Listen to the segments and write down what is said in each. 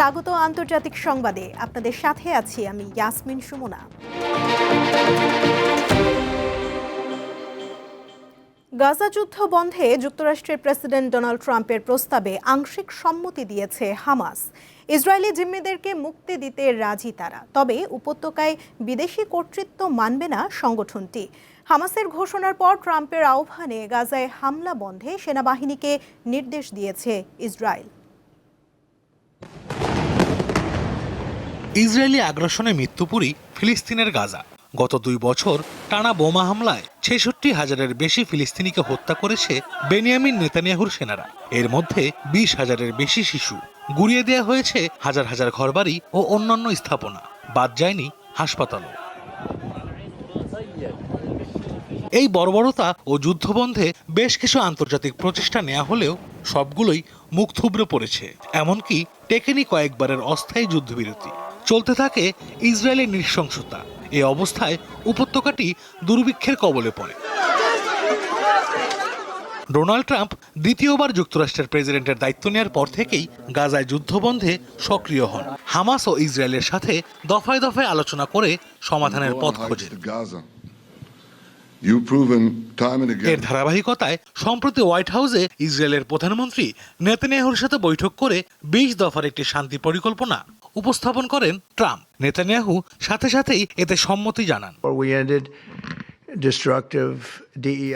স্বাগত আন্তর্জাতিক সংবাদে। আপনাদের সাথে আছি আমি ইয়াসমিন সুমনা। গাজা যুদ্ধ বন্ধে যুক্তরাষ্ট্রের প্রেসিডেন্ট ডোনাল্ড ট্রাম্পের প্রস্তাবে আংশিক সম্মতি দিয়েছে হামাস। ইসরায়েলি জিম্মিদেরকে মুক্তি দিতে রাজি তারা, তবে উপত্যকায় বিদেশি কর্তৃত্ব মানবে না সংগঠনটি। হামাসের ঘোষণার পর ট্রাম্পের আহ্বানে গাজায় হামলা বন্ধে সেনাবাহিনীকে নির্দেশ দিয়েছে ইসরায়েল। ইসরায়েলি আগ্রাসনে মৃত্যুপুরী ফিলিস্তিনের গাজা। গত দুই বছর টানা বোমা হামলায় ছেষট্টি হাজারের বেশি ফিলিস্তিনিকে হত্যা করেছে বেনিয়ামিন নেতানিয়াহুর সেনারা। এর মধ্যে বিশ হাজারের বেশি শিশু। গুড়িয়ে দেওয়া হয়েছে হাজার হাজার ঘরবাড়ি ও অন্যান্য স্থাপনা। বাদ যায়নি হাসপাতালও। এই বর্বরতা ও যুদ্ধবন্ধে বেশ কিছু আন্তর্জাতিক প্রচেষ্টা নেওয়া হলেও সবগুলোই মুখ থুবড়ে পড়েছে। এমনকি টেকেনি কয়েকবারের অস্থায়ী যুদ্ধবিরতি। চলতে থাকে ইসরায়েলের নৃশংসতা। এ অবস্থায় উপত্যকাটি দুর্ভিক্ষের কবলে পড়ে। ডোনাল্ড ট্রাম্প দ্বিতীয়বার যুক্তরাষ্ট্রের প্রেসিডেন্টের দায়িত্ব নেওয়ার পর থেকেই গাজায় যুদ্ধবন্ধে সক্রিয় হন। হামাস ও ইসরায়েলের সাথে দফায় দফায় আলোচনা করে সমাধানের পথ and এর ধারাবাহিকতায়, সম্প্রতি হোয়াইট হাউসে ইসরায়েলের প্রধানমন্ত্রী নেতানিয়াহুর সাথে বৈঠক করে বিশ দফার একটি শান্তি পরিকল্পনা উপস্থাপন করেন ট্রাম্প। নেতানিয়াহু সাথে সাথেই এতে সম্মতি জানান।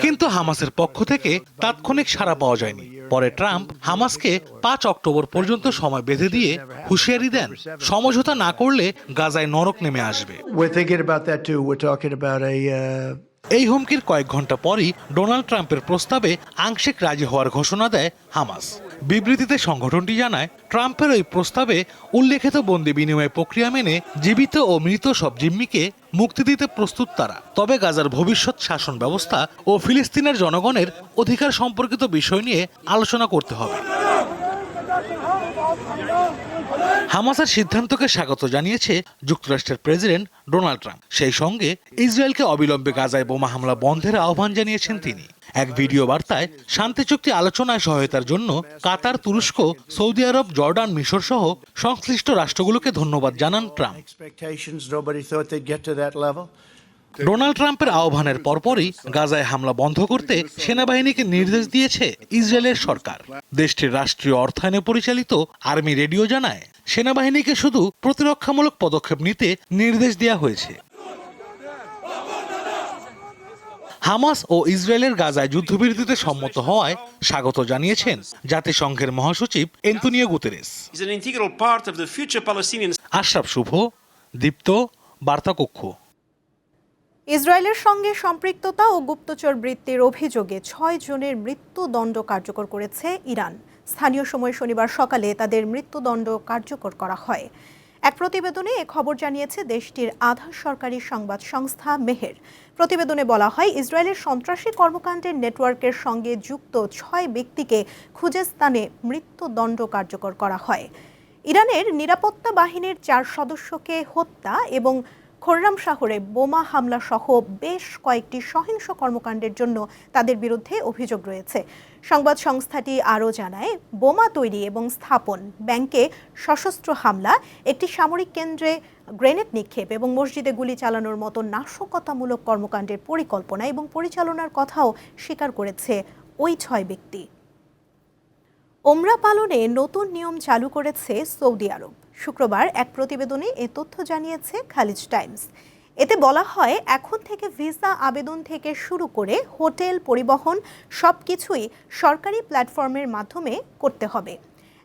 কিন্তু হামাসের পক্ষ থেকে তাৎক্ষণিক সাড়া পাওয়া যায়নি। পরে ট্রাম্প হামাসকে পাঁচ অক্টোবর পর্যন্ত সময় বেঁধে দিয়ে হুঁশিয়ারি দেন সমঝোতা না করলে গাজায় নরক নেমে আসবে। Uh, এই হুমকির কয়েক ঘণ্টা পরই ডোনাল্ড ট্রাম্পের প্রস্তাবে আংশিক রাজি হওয়ার ঘোষণা দেয় হামাস। বিবৃতিতে সংগঠনটি জানায়, ট্রাম্পের ওই প্রস্তাবে উল্লেখিত বন্দি বিনিময় প্রক্রিয়া মেনে জীবিত ও মৃত সব জিম্মিকে মুক্তি দিতে প্রস্তুত তারা। তবে গাজার ভবিষ্যৎ শাসন ব্যবস্থা ও ফিলিস্তিনের জনগণের অধিকার সম্পর্কিত বিষয় নিয়ে আলোচনা করতে হবে। হামাসের সিদ্ধান্তকে স্বাগত জানিয়েছে যুক্তরাষ্ট্রের প্রেসিডেন্ট ডোনাল্ড ট্রাম্প। সেই সঙ্গে ইসরায়েলকে অবিলম্বে গাজায় বোমা হামলা বন্ধের আহ্বান জানিয়েছেন তিনি। এক ভিডিও বার্তায় শান্তি চুক্তি আলোচনায় সহায়তার জন্য কাতার তুরস্ক সৌদি আরব জর্ডান মিশর সহ সংশ্লিষ্ট রাষ্ট্রগুলোকে ধন্যবাদ জানান ট্রাম্প. ডোনাল্ড ট্রাম্পের আহ্বানের পরপরই গাজায় হামলা বন্ধ করতে সেনাবাহিনীকে নির্দেশ দিয়েছে ইসরায়েলের সরকার। দেশটির রাষ্ট্রীয় অর্থায়নে পরিচালিত আর্মি রেডিও জানায় সেনাবাহিনীকে শুধু প্রতিরক্ষামূলক পদক্ষেপ নিতে নির্দেশ দেওয়া হয়েছে। হামাস ও ইসরায়েলের গাজায় যুদ্ধবিরতিতে সম্মত হওয়ায় স্বাগত জানিয়েছেন জাতিসংঘের মহাসচিব এন্তোনিও গুতেরেস। আশরাফ শুভ দীপ্ত বার্তাকক্ষ। ইসরায়েলের সঙ্গে সম্পৃক্ততা ও গুপ্তচর বৃত্তির অভিযোগে ছয় জনের মৃত্যুদণ্ড কার্যকর করেছে ইরান। স্থানীয় সময় শনিবার সকালে তাদের মৃত্যুদণ্ড কার্যকর করা হয়। এক প্রতিবেদনে এ খবর জানিয়েছে দেশটির আধা সরকারি সংবাদ সংস্থা মেহের। প্রতিবেদনে বলা হয়, ইসরায়েলের সন্ত্রাসী কর্মকাণ্ডের নেটওয়ার্কের সঙ্গে যুক্ত ছয় ব্যক্তিকে খুঁজে স্থানে মৃত্যুদণ্ড কার্যকর করা হয়। ইরানের নিরাপত্তা বাহিনীর চার সদস্যকে হত্যা এবং খোররাম শহরে বোমা হামলা সহ বেশ কয়েকটি সহিংস কর্মকাণ্ডের জন্য তাদের বিরুদ্ধে অভিযোগ রয়েছে। সংবাদ সংস্থাটি আরও জানায়, বোমা তৈরি এবং স্থাপন, ব্যাংকে সশস্ত্র হামলা, একটি সামরিক কেন্দ্রে গ্রেনেড নিক্ষেপ এবং মসজিদে গুলি চালানোর মতো নাশকতামূলক কর্মকাণ্ডের পরিকল্পনা এবং পরিচালনার কথাও স্বীকার করেছে ওই ছয় ব্যক্তি। ওমরা পালনে নতুন নিয়ম চালু করেছে সৌদি আরব। শুক্রবার এক প্রতিবেদনে এ তথ্য জানিয়েছে খালিজ টাইমস। এতে বলা হয়, এখন থেকে ভিসা আবেদন থেকে শুরু করে হোটেল পরিবহন সব কিছুই সরকারি প্ল্যাটফর্মের মাধ্যমে করতে হবে।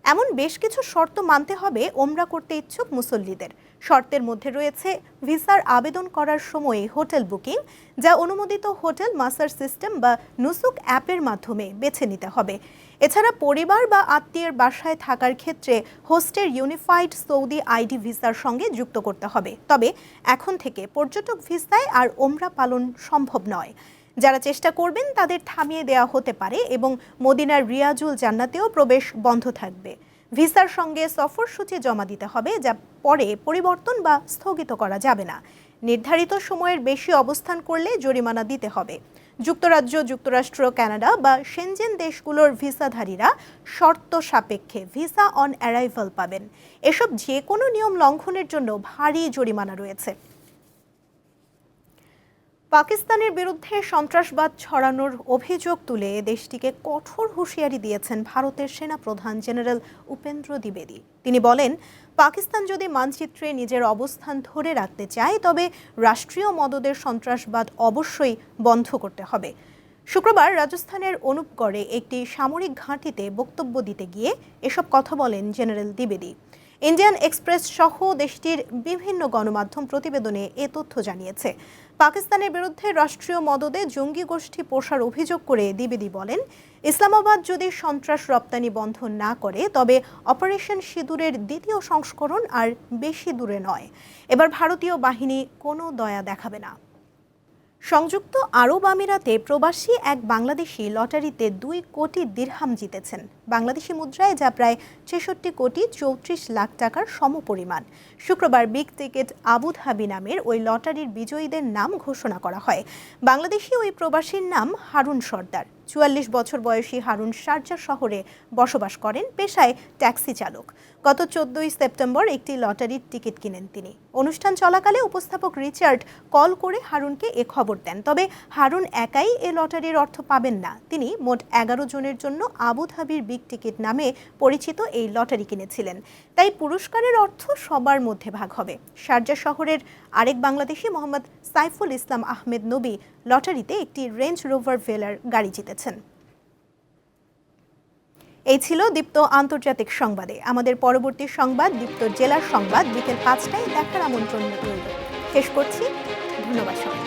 এমন বেশ কিছু শর্ত মানতে হবে, ওমরা করতে ইচ্ছুক মুসল্লিদের। শর্তের মধ্যে রয়েছে, ভিসার আবেদন করার সময়ে হোটেল বুকিং, যা অনুমোদিত হোটেল মাসার সিস্টেম বা নুসুক অ্যাপের মাধ্যমে বেছে নিতে হবে। এছাড়া পরিবার বা আত্মীয়ের বাসায় থাকার ক্ষেত্রে হোস্টের ইউনিফাইড সৌদি আইডি ভিসার সঙ্গে যুক্ত করতে হবে। তবে এখন থেকে পর্যটক ভিসায় আর ওমরা পালন সম্ভব নয়। যারা চেষ্টা করবেন তাদের থামিয়ে দেওয়া হতে পারে এবং মদিনার রিয়াজুল জান্নাতেও প্রবেশ বন্ধ থাকবে। ভিসার সঙ্গে সফরসূচি জমা দিতে হবে, যা পরে পরিবর্তন বা স্থগিত করা যাবে না। নির্ধারিত সময়ের বেশি অবস্থান করলে জরিমানা দিতে হবে। যুক্তরাজ্য, যুক্তরাষ্ট্র, কানাডা বা সেনজেন দেশগুলোর ভিসাধারীরা শর্ত সাপেক্ষে ভিসা অন অ্যারাইভাল পাবেন। এসব যে কোনো নিয়ম লঙ্ঘনের জন্য ভারী জরিমানা রয়েছে। পাকিস্তানের বিরুদ্ধে সন্ত্রাসবাদ ছড়ানোর অভিযোগ তুলে দেশটিকে কঠোর হুঁশিয়ারি দিয়েছেন ভারতের সেনাপ্রধান জেনারেল উপেন্দ্র দ্বিবেদী। তিনি বলেন, পাকিস্তান যদি মানচিত্রে নিজের অবস্থান ধরে রাখতে চায়, তবে রাষ্ট্রীয় মদদের সন্ত্রাসবাদ অবশ্যই বন্ধ করতে হবে। শুক্রবার রাজস্থানের অনুপগড়ে একটি সামরিক ঘাঁটিতে বক্তব্য দিতে গিয়ে এসব কথা বলেন জেনারেল দ্বিবেদী। ইন্ডিয়ান এক্সপ্রেস সহ দেশটির বিভিন্ন গণমাধ্যম প্রতিবেদনে এ তথ্য জানিয়েছে। পাকিস্তানের বিরুদ্ধে রাষ্ট্রীয় মদদে জঙ্গি গোষ্ঠী পোষার অভিযোগ করে দ্বিবেদী বলেন, ইসলামাবাদ যদি সন্ত্রাস রপ্তানি বন্ধ না করে, তবে অপারেশন সিঁদুরের দ্বিতীয় সংস্করণ আর বেশি দূরে নয়। এবার ভারতীয় বাহিনী কোনো দয়া দেখাবে না। সংযুক্ত আরব আমিরাতে প্রবাসী এক বাংলাদেশি লটারিতে দুই কোটি দিরহাম জিতেছেন। বাংলাদেশি মুদ্রায় যা প্রায় ছেষট্টি কোটি চৌত্রিশ লাখ টাকার সমপরিমাণ। শুক্রবার বিগ টিকেট আবুধাবি নামের ওই লটারির বিজয়ীদের নাম ঘোষণা করা হয়। বাংলাদেশি ওই প্রবাসীর নাম হারুন সর্দার। চুয়াল্লিশ বছর বয়সী হারুন শারজা শহরে বসবাস করেন, পেশায় ট্যাক্সি চালক। গত চোদ্দই সেপ্টেম্বর একটি লটারির টিকিট কিনেন তিনি। অনুষ্ঠান চলাকালে উপস্থাপক রিচার্ড কল করে হারুনকে এ খবর দেন। তবে হারুন একাই এ লটারির অর্থ পাবেন না। তিনি মোট এগারো জনের জন্য আবুধাবির বিগ টিকিট নামে পরিচিত এই লটারি কিনেছিলেন। তাই পুরস্কারের অর্থ সবার মধ্যে ভাগ হবে। শারজা শহরের আরেক বাংলাদেশি মোহাম্মদ সাইফুল ইসলাম আহমেদ নবী লটারিতে একটি রেঞ্জ রোভার ভেলার গাড়ি জিতেছেন। এই ছিল দীপ্ত আন্তর্জাতিক সংবাদে। আমাদের পরবর্তী সংবাদ, দীপ্ত জেলার সংবাদ বিকেল পাঁচটায় দেখার আমন্ত্রণ রইল। শেষ করছি। ধন্যবাদ সবাই